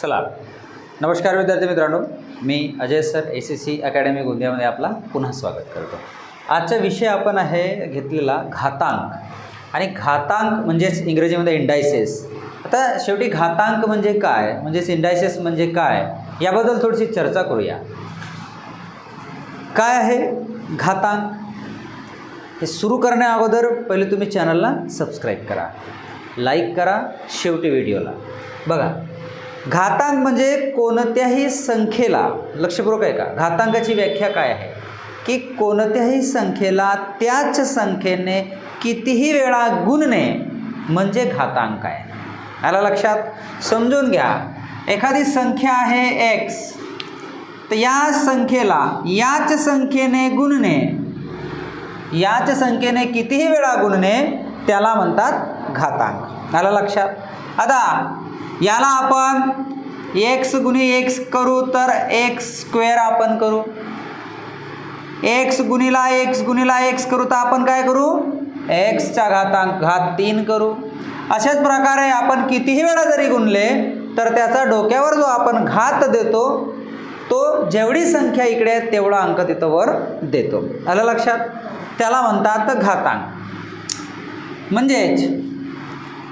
चला. नमस्कार विद्यार्थी मित्रांनो मी Ajay sir A C C academy गोंदियामध्ये आपला पुन्हा स्वागत करतो. आजचा विषय आपण आहे घेतलेला घातांक. आणि घातांक म्हणजेच इंग्रजीमध्ये इंडायसेस आता शेवटी घातांक म्हणजे काय? म्हणजेच इंडायसेस म्हणजे काय? याबद्दल थोडीशी चर्चा करूया. काय आहे घातांक? हे सुरू करण्या अगोदर पहिले तुम्ही चॅनलला सबस्क्राईब करा. लाईक करा शेवटी व्हिडिओला बघा घातांक म्हणजे कोणत्याही संख्येला लक्षपूर्वक आहे का घातांकाची व्याख्या काय आहे? की कोणत्याही संख्येला त्याच संख्येने कितीही वेळा गुणणे म्हणजे घातांक आहे. आला लक्षात? समजून घ्या. एखादी संख्या आहे एक्स तर या संख्येला याच संख्येने गुणणे याच संख्येने कितीही वेळा गुणणे त्याला म्हणतात घातांक. आला लक्षात? आता याला आपण एक्स गुणी एक्स करू तर एक्स स्क्वेअर आपण करू. एक्स गुणीला एक्स गुणीला एक्स करू तर आपण काय करू? एक्सचा घातांक घात तीन करू. अशाच प्रकारे आपण कितीही वेळा जरी गुणले तर त्याचा डोक्यावर जो आपण घात देतो तो जेवढी संख्या इकडे आहे तेवढा अंक तिथं वर देतो. आलं लक्षात? त्याला म्हणतात घातांक. म्हणजेच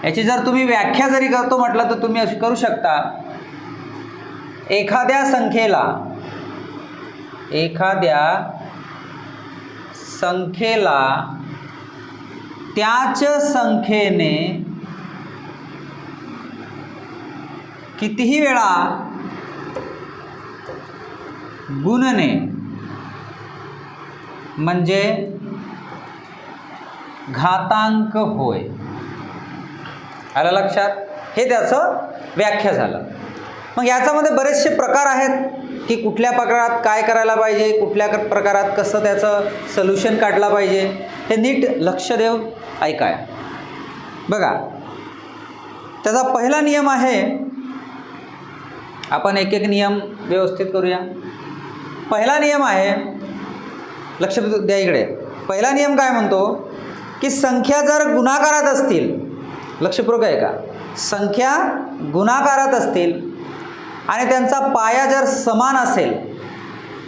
याची जर तुम्ही व्याख्या जरी करतो म्हटलं तर तुम्ही अशी करू शकता. एखाद्या संख्येला एखाद्या संख्येला त्याच संख्येने कितीही वेळा गुणने म्हणजे घातांक होय. आलं लक्षात? हे त्याचं व्याख्या झालं. मग याच्यामध्ये बरेचसे प्रकार आहेत की कुठल्या प्रकारात काय करायला पाहिजे कुठल्या प्रकारात कसं त्याचं सोल्युशन काढला पाहिजे हे नीट लक्ष देव ऐकाय. बघा त्याचा पहिला नियम आहे आपण एक एक नियम व्यवस्थित करूया. पहिला नियम आहे लक्ष द्या इकडे. पहिला नियम काय म्हणतो? की संख्या जर गुणाकारात असतील लक्षपूर्वक आहे का संख्या गुणाकारात असतील आणि त्यांचा पाया जर समान असेल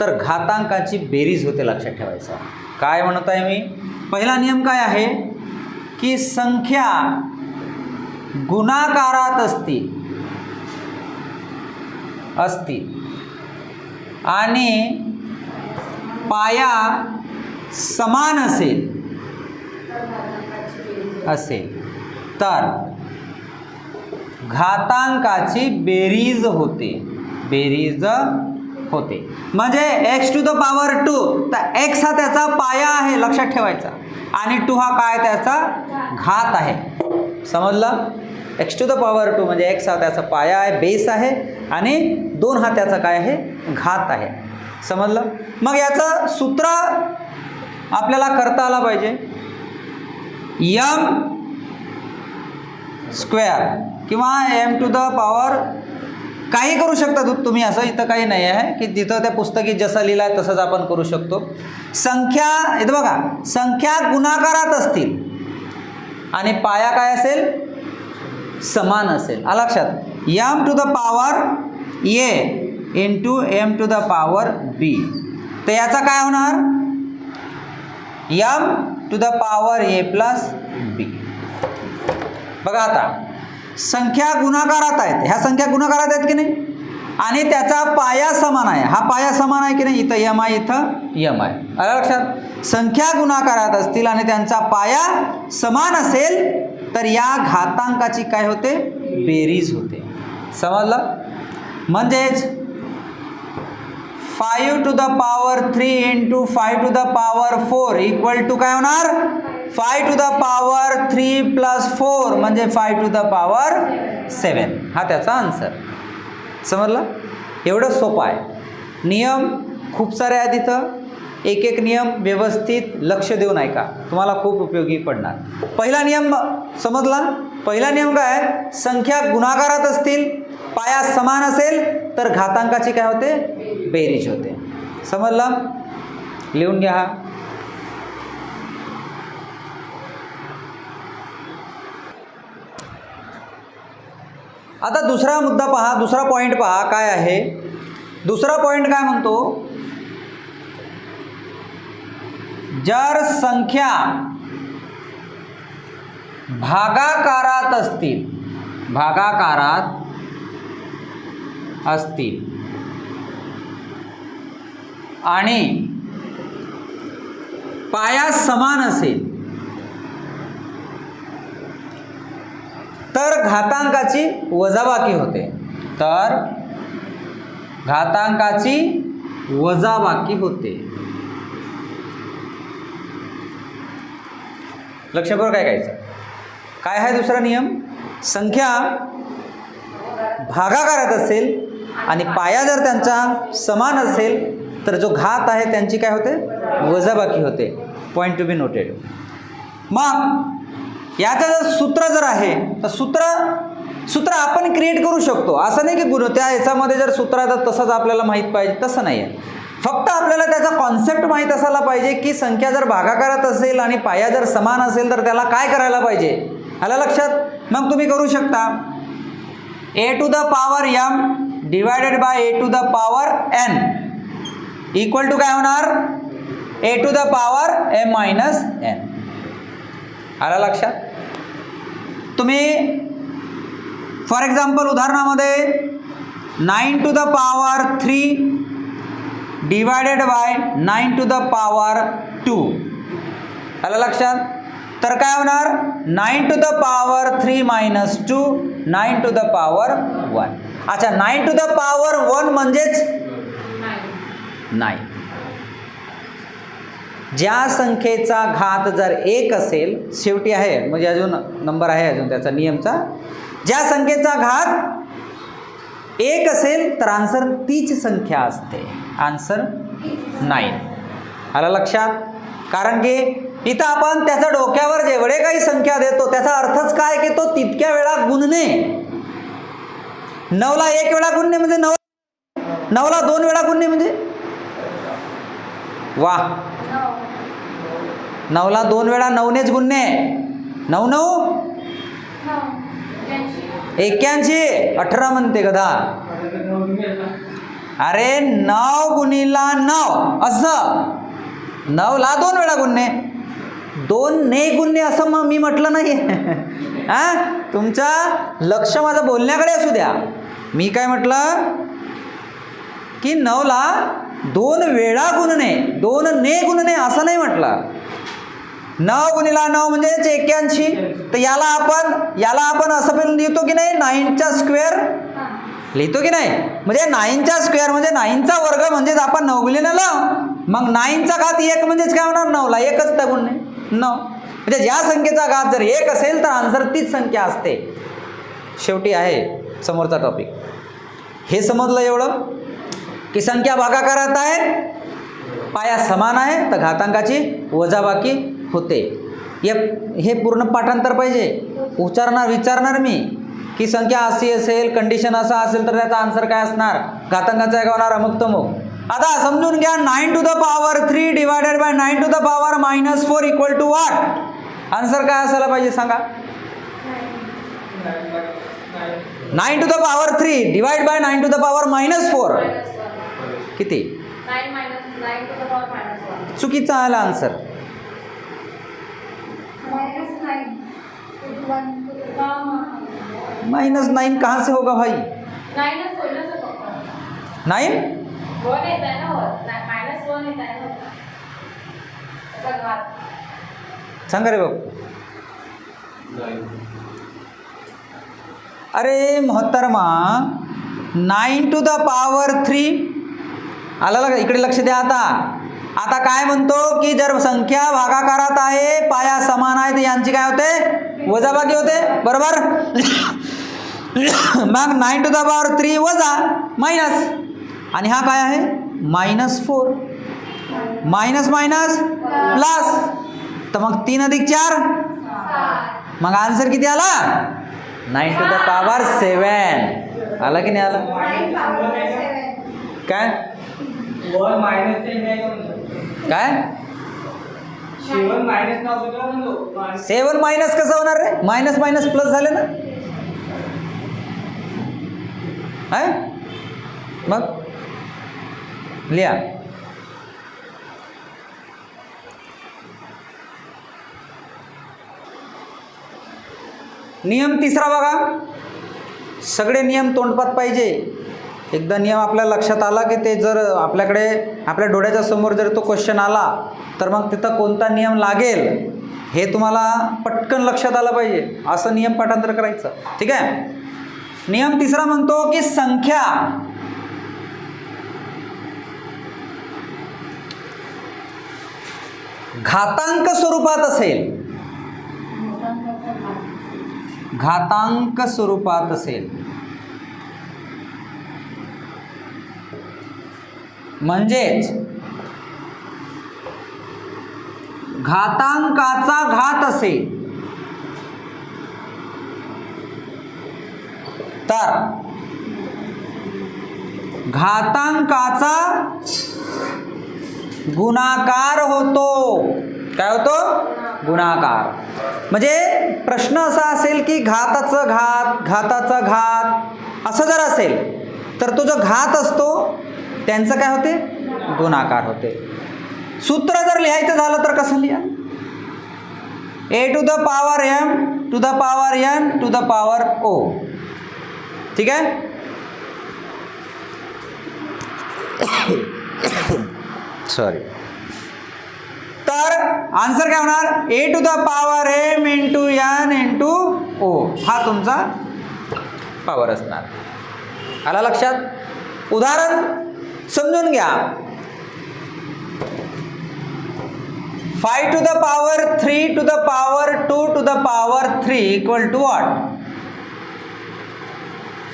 तर घातांकाची बेरीज होते लक्षात ठेवायचं. काय म्हणत आहे मी? पहिला नियम काय आहे? की संख्या गुणाकारात असतील असतील आणि पाया समान असेल असेल. तर घातांकाची बेरीज होते. बेरीज होते. म्हणजे X to the power two तर एक्स हा त्याचा पाया आहे लक्षात ठेवायचा. आणि टू हा काय त्याचा? घात आहे. समजलं? X to the power two म्हणजे एक्स हा त्याचा पाया आहे बेस आहे आणि दोन हा त्याचा काय आहे? घात आहे. समजलं? मग याचं सूत्र आपल्याला करता आला पाहिजे. यम स्क्वेअर किंवा एम टू द पॉवर काही करू शकता तुम्ही असं इथं काही नाही आहे की जिथं त्या पुस्तकी जसं लिहिलं आहे तसंच आपण करू शकतो. संख्या इथं बघा संख्या गुणाकारात असतील आणि पाया काय असेल? समान असेल. आ लक्षात. M to the power A into M to the power B तर याचा काय होणार? M to the power A plus B बघा आता. संख्या गुणाकारात आहेत. ह्या संख्या गुणाकारात आहेत की नाही? आणि त्याचा पाया समान आहे. हा पाया समान आहे की नाही? इथं यम आहे इथं यम आहे आलं लक्षात? संख्या गुणाकारात असतील आणि त्यांचा पाया समान असेल तर या घातांकाची काय होते? बेरीज होते. समजलं? म्हणजेच five to the power three into five to the power four equal to काय होणार? Five to the power three plus four म्हणजे five to the power seven. हा त्याचा आन्सर समजलं? एवढं सोपं आहे. नियम खूप सारे आहेत इथं. एक एक नियम व्यवस्थित लक्ष देऊन ऐका. तुम्हाला खूप उपयोगी पडणार. पहिला नियम समजला? पहिला नियम काय संख्या गुणाकारात असतील पाया समान असेल तर घातांकाची काय होते? बेरीज होते. समजलं? लिहून घ्या. हा आता दुसरा मुद्दा पहा दुसरा पॉईंट पहा काय आहे? दुसरा पॉईंट काय म्हणतो? जर संख्या भागाकारात असतील भागाकारात असतील आणि पाया समान असेल तर घातांकाची वजाबाकी होते. तर घातांकाची वजाबाकी होते. लक्षपूर्वक काय करायचं काय आहे दुसरा नियम? संख्या भागाकारात असेल आणि पाया जर त्यांचा समान असेल तर जो घात आहे त्यांची काय होते? वजाबाकी होते. पॉईंट टू बी नोटेड मग याचं जर सूत्र जर आहे तर सूत्र सूत्र आपण क्रिएट करू शकतो. असं नाही की गुण त्या याच्यामध्ये जर सूत्र आहे तर तसंच आपल्याला माहीत पाहिजे. तसं नाही आहे फक्त आपल्याला त्याचा कॉन्सेप्ट माहीत असायला पाहिजे की संख्या जर भागाकारात असेल आणि पाया जर समान असेल तर त्याला काय करायला पाहिजे? आलं लक्षात? मग तुम्ही करू शकता. A to the power M divided by A to the power N equal to काय होणार? A to the power M minus N आला लक्षात? तुम्ही फॉर एक्झाम्पल उदाहरणामध्ये nine to the power three divided by nine to the power two आलं लक्षात? तर काय होणार? Nine to the power three minus two nine to the power one अच्छा nine to the power one म्हणजेच नाही ज्या संख्येचा घात जर एक असेल शेवटी आहे म्हणजे अजून नंबर आहे अजून त्याचा नियमचा. ज्या संख्येचा घात एक असेल तर आन्सर तीच संख्या असते. आन्सर नाईन आलं लक्षात? कारण की इथं आपण त्याच्या डोक्यावर जेवढे काही संख्या देतो त्याचा अर्थच काय की तो तितक्या वेळा गुणणे. नऊला एक वेळा गुणणे म्हणजे नऊ? नऊला दोन वेळा गुणणे म्हणजे? वा. नऊला दोन वेळा नऊनेच गुन्हे. नऊ नऊ? एक्क्याऐंशी. अठरा म्हणते गदा. अरे नऊ गुणीला नऊ. असं. नऊला दोन वेळा गुन्हे. दोन ने गुन्हे असं मग मी म्हटलं नाही हा तुमचा लक्ष माझं बोलण्याकडे असू द्या. मी काय म्हटलं? की नऊला दोन वेळा गुणणे दोन ने गुणणे असं नाही म्हटलं. नऊ गुणिला नऊ म्हणजेच एक्क्याऐंशी. तर याला आपण याला आपण असं पण लिहितो की नाही नाईनचा स्क्वेअर लिहितो की नाही? म्हणजे नाईनचा स्क्वेअर म्हणजे नाईनचा वर्ग म्हणजेच आपण नऊ गुणिले नऊ. मग नाईनचा घात एक म्हणजेच काय होणार? नऊला. एकच त्या गुणणे नऊ. म्हणजे या संख्येचा घात जर एक असेल तर आन्सर तीच संख्या असते. शेवटी आहे समोरचा टॉपिक हे समजलं एवढं? की संख्या भागाकारात आहे पाया समान आहे तर घातांकाची वजाबाकी होते. या हे पूर्ण पाठांतर पाहिजे. उच्चारणार विचारणार मी. की संख्या अशी असेल कंडिशन असं असेल तर त्याचा आन्सर काय असणार? घातांकाचा एक होणार? अमुक तमुक. आता समजून घ्या nine to the power three divided by nine to the power minus four equal to what answer काय असायला पाहिजे सांगा? Nine to the power three divide by nine to the power minus four किती? चुकीचा आला आन्सर माइनस नाइन कहाँ से होगा भाई? नाइन सांगा रे बाबू। अरे मोहत्तरमा nine to the power three आला लग इकडे लक्ष द्या आता. आता काय म्हणतो की जर संख्या भागाकारात आहे पाया समान आहे तर यांची काय होते? वजाबाकी होते बरोबर? मग nine to the power three वजा मायनस आणि हा काय आहे? Minus four minus minus plus तर मग तीन अधिक चार? मग आन्सर किती आला? Nine to the power seven आला की नाही आला? काय? काय? सेवन मायनस कसं होणार रे? मायनस मायनस प्लस झाले ना? आहे मग? लिहा. नियम तिसरा बघा. सगळे नियम तोंडपात पाहिजे. एकदा नियम आपल्या लक्षात आला की ते जर आपल्याकडे आपल्या डोळ्याच्या समोर जर तो क्वेश्चन आला तर मग तिथं कोणता नियम लागेल हे तुम्हाला पटकन लक्षात आलं पाहिजे. असं नियम पाठांतर करायचं. ठीक आहे? नियम तिसरा म्हणतो की संख्या. घातांक स्वरूपात असेल. घातांक स्वरूपात असेल. म्हणजेच घातांकाचा घात असेल तर घातांकाचा गुणाकार होतो. काय होतो? गुणाकार. म्हणजे प्रश्न असा असेल की घाताचं घात घाताचा घात असं जर असेल तर तो जो घात असतो त्यांचं काय होते? गुणाकार होते. सूत्र जर लिहायचं झालं तर कसं लिहा? A to the power M to the power N to the power O ठीक आहे? सॉरी तर आन्सर काय होणार? A to the power M into N into O हा तुमचा पॉवर असणार. आला लक्षात? उदाहरण. समजून घ्या. Five to the power three to the power two to the power three equal to what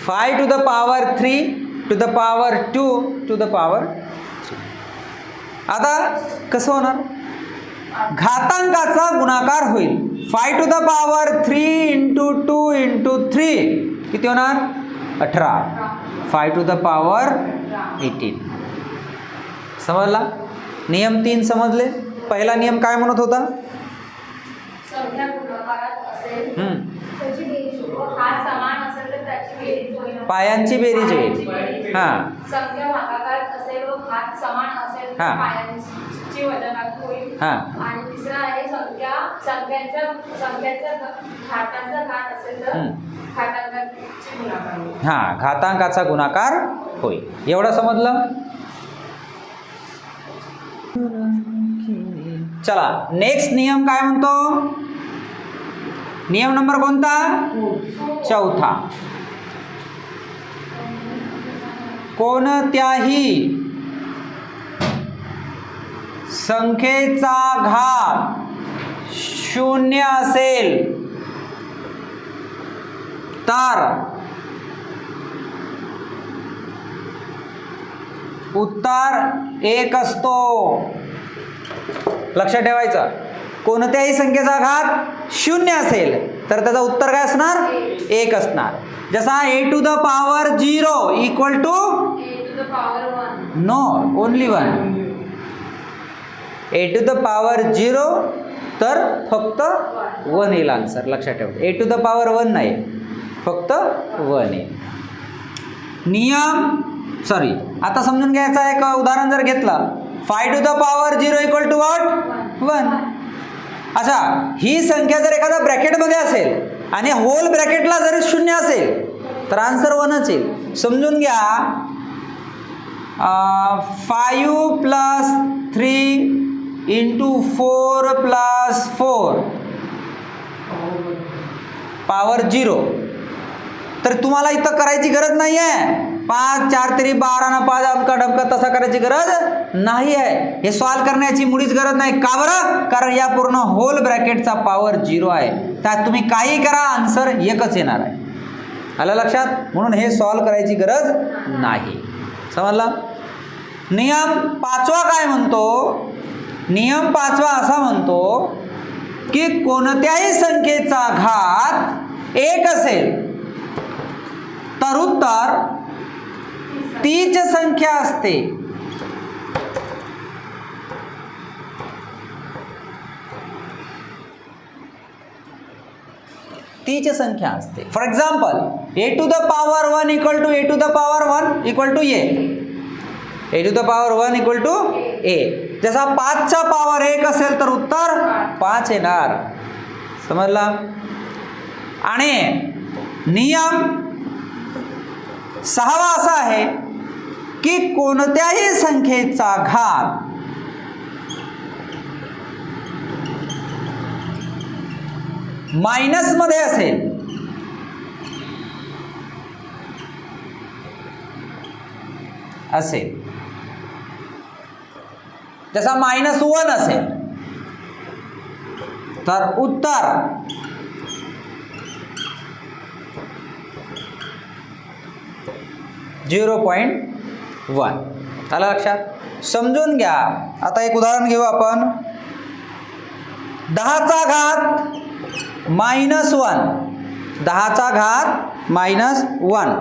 five to the power three to the power two to the power आता कसं होणार? घातांकाचा गुणाकार होईल. Five to the power three into two into three किती होणार? अठरा. Five to the power eighteen समजला? नियम तीन समजले. पहिला नियम काय म्हणत होता? पायांची बेरीज होईल. हां. हां. पायांची वजनात होईल हां. आणि तिसरा आहे संख्या. घ- घातांचा घात असेल तर हम्म. घातांकाची गुणाकार होईल. हां घातांकाचा गुणाकार होईल. एवढं समजलं? चला नेक्स्ट नियम काय म्हणतो? नियम नंबर कोणता? चौथा. कोणत्याही संख्येचा घात शून्य असेल. तर उत्तर एक असतो. लक्षात ठेवायचं. कोणत्याही संख्येचा घात शून्य असेल तर त्याचं उत्तर काय असणार? एक असणार. जसा A to the power zero equal to A to the power one no only one A to the power zero तर फक्त वन येईल आन्सर लक्षात ठेवा. A to the power one नाही. फक्त वन येईल. नियम सॉरी आता समजून घ्यायचा एक उदाहरण जर घेतलं. Five to the power zero equal to what one अच्छा ही संख्या जर एखाद्या ब्रॅकेटमध्ये असेल आणि होल ब्रॅकेटला जर शून्य असेल तर आन्सर वनच येईल. समजून घ्या. Five plus three into four plus four power zero तर तुम्हाला इथं करायची गरज नाही आहे पाच चार तरी बारा ना पाच अबका डबका तसा करायची गरज नाही आहे हे सॉल्व करण्याची मुळीच गरज नाही. का बरं? कारण या पूर्ण होल ब्रॅकेटचा पॉवर झिरो आहे. त्यात तुम्ही काही करा आन्सर एकच येणार आहे. आलं लक्षात? म्हणून हे सॉल्व करायची गरज नाही. समजला? नियम पाचवा काय म्हणतो? नियम पाचवा असा म्हणतो की कोणत्याही संख्येचा घात एक असेल तर उत्तर तीच संख्या असते. तीच संख्या असते. For example A to the power one equal to A to the power one equal to A A to the power one equal to A जसा पाचचा पॉवर एक असेल तर उत्तर पाच येणार. समजला? आणि नियम सहावा असा आहे की कोणत्याही संख्येचा घात मायनसमध्ये असेल. असेल. जसा मायनस वन असेल तर उत्तर. झिरो पॉईंट वन आलं लक्षात? समजून घ्या. आता एक उदाहरण घेऊ आपण. दहाचा घात मायनस वन दहाचा घात मायनस वन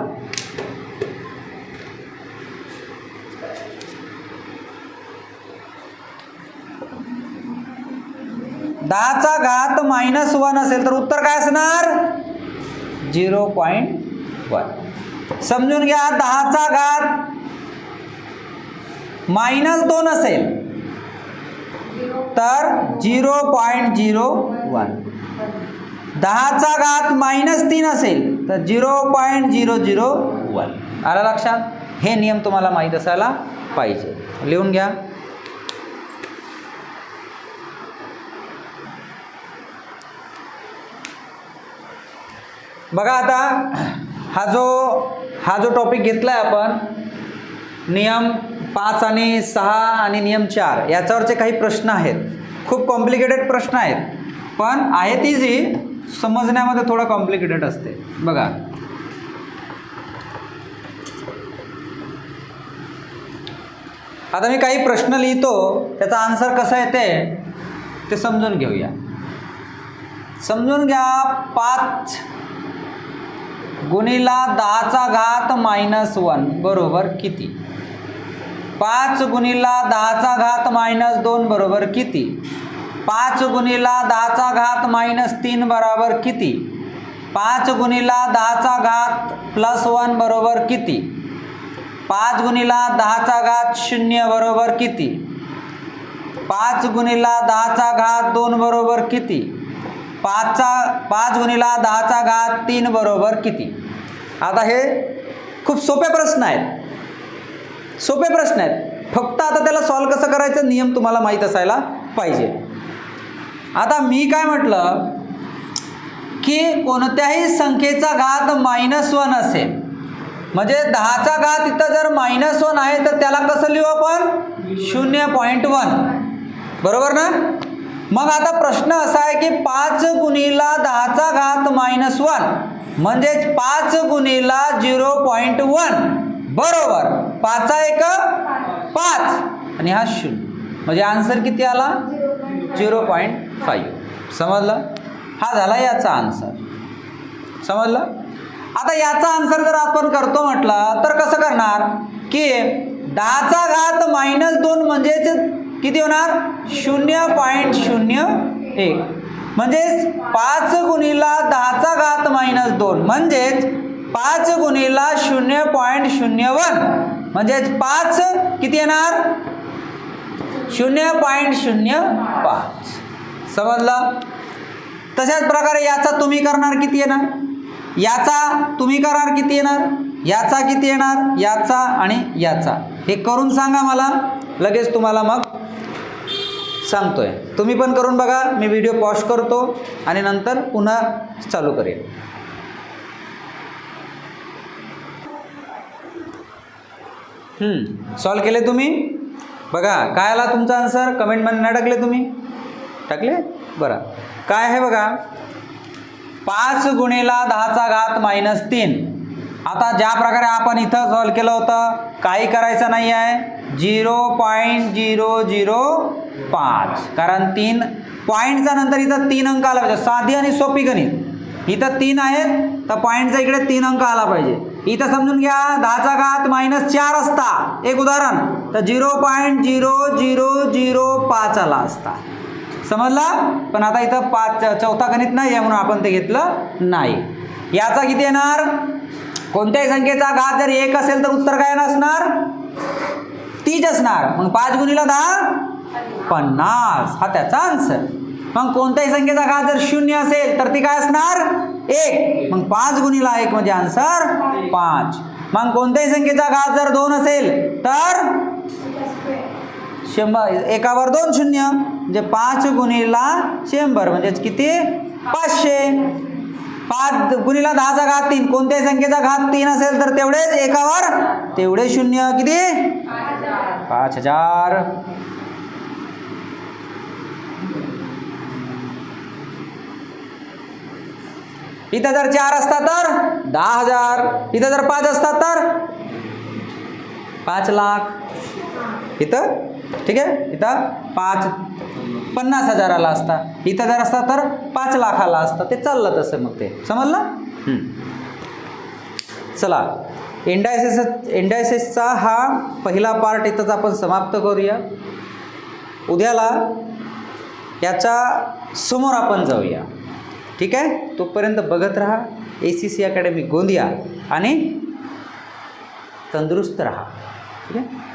दहाचा घात मायनस वन असेल तर उत्तर काय असणार? झिरो पॉईंट वन समजून घ्या दहाचा घात मायनस दोन असेल तर झिरो पॉईंट झिरो वन दहाचा घात मायनस तीन असेल तर zero point zero zero one आलं लक्षात? हे नियम तुम्हाला माहीत असायला पाहिजे. लिहून घ्या. बघा आता हा जो हा जो टॉपिक घेतला आहे आपण नियम पाच आणि सहा आणि नियम चार याच्यावरचे काही प्रश्न आहेत. खूप कॉम्प्लिकेटेड प्रश्न आहेत. पण आहेत इझी समजण्यामध्ये थोडं कॉम्प्लिकेटेड असते. बघा. आता मी काही प्रश्न लिहितो त्याचा आन्सर कसा येते ते समजून घेऊया. समजून घ्या पाच गुणिला दहाचा घात मायनस वन बरोबर किती? पाच गुणिला दहाचा घात मायनस दोन बरोबर किती? पाच गुणिला दहाचा घात मायनस तीन बरोबर किती? पाच गुणिला दहाचा घात प्लस वन बरोबर किती? पाच गुणिला दहाचा घात शून्य बरोबर किती? पाच गुणिला दहाचा घात दोन बरोबर किती? पाचचा पाच गुणिला दहाचा घात तीन बरोबर किती? आता हे खूप सोपे प्रश्न आहेत. सोपे प्रश्न आहेत. फक्त आता त्याला सॉल्व कसं करायचं? नियम तुम्हाला माहीत असायला पाहिजे. आता मी काय म्हटलं? की कोणत्याही संख्येचा घात मायनस वन असेल. म्हणजे दहाचा घात इथं जर मायनस वन आहे तर त्याला कसं लिहू आपण? शून्य पॉईंट वन बरोबर ना? मग आता प्रश्न असा आहे की पाच गुणीला दहाचा घात मायनस वन म्हणजेच पाच गुणीला झिरो पॉईंट वन बरोबर. पाचा एक पाच. आणि हा शून्य. म्हणजे आन्सर किती आला? झिरो पॉईंट फाईव्ह समजलं? हा झाला याचा आन्सर समजलं? आता याचा आन्सर जर आपण करतो म्हटलं तर कसं करणार? की दहाचा घात मायनस दोन म्हणजेच किती होणार? शून्य पॉईंट शून्य एक. म्हणजेच पाच गुणीला दहाचा घात मायनस दोन. म्हणजेच पाच गुणीला शून्य पॉईंट शून्य वन. म्हणजेच पाच किती येणार? शून्य पॉईंट शून्य पाच. समजलं? तशाच प्रकारे याचा तुम्ही करणार किती येणार? याचा तुम्ही करणार किती येणार? याचा किती येणार? याचा आणि याचा. हे करून सांगा मला. लगेच तुम्हाला मग सांगतो आहे तुम्ही पण करून बघा मी व्हिडिओ पॉज करतो आणि नंतर पुन्हा चालू करेन. सॉल्व केले तुम्ही? बघा काय आला तुमचा आन्सर कमेंटमध्ये नाही टाकले तुम्ही? टाकले? बरं. काय आहे बघा? पाच गुणेला दहाचा घात मायनस तीन. आता ज्या प्रकारे आपण इथं सॉल्व केलं होतं काही करायचं नाही आहे. झिरो पॉईंट झिरो झिरो पाच. कारण तीन पॉईंटचा नंतर इथं तीन अंक आला पाहिजे. साधी आणि सोपी गणित. इथं तीन आहेत तर पॉईंटचा इकडे तीन अंक आला पाहिजे. इथं समजून घ्या दहाचा घात मायनस चार असता. एक उदाहरण. तर zero point zero zero zero पाच आला असता. समजला? पण आता इथं पाच चौथा गणित नाही आहे म्हणून आपण ते घेतलं नाही. याचा किती येणार? कोणत्याही संख्येचा घात जर एक असेल तर उत्तर काय नसणार? तीच असणार. मग पाच गुणीला दहा? पन्नास. हा त्याचा आन्सर मग कोणत्याही संख्येचा घात जर शून्य असेल तर ती काय असणार? एक. मग पाच गुणीला एक म्हणजे आन्सर पाच. मग कोणत्याही संख्येचा घात जर दोन असेल तर? शंभर. एकावर दोन शून्य. म्हणजे पाच गुणीला शंभर. म्हणजेच किती? पाचशे. पाच गुणीला दहाचा घात तीन. कोणत्याही संख्येचा घात तीन असेल तर तेवढेच एकावर तेवढे शून्य. किती? पाच हजार. इथं जर चार असता तर दहा हजार. इथं जर पाच असतात तर पाच लाख. इथं? ठीक आहे? इथं पाच पन्नास हजाराला असता. इथं जर असता तर पाच लाखाला असतं. ते चाललं तसं मग ते. समजलं. चला. इंडायसेस इंडायसेसचा हा पहिला पार्ट इथंच आपण समाप्त करूया. उद्याला याच्या समोर आपण जाऊया. ठीक आहे? तोपर्यंत बघत राहा. A C C academy Gondia आणि तंदुरुस्त राहा. ठीक आहे?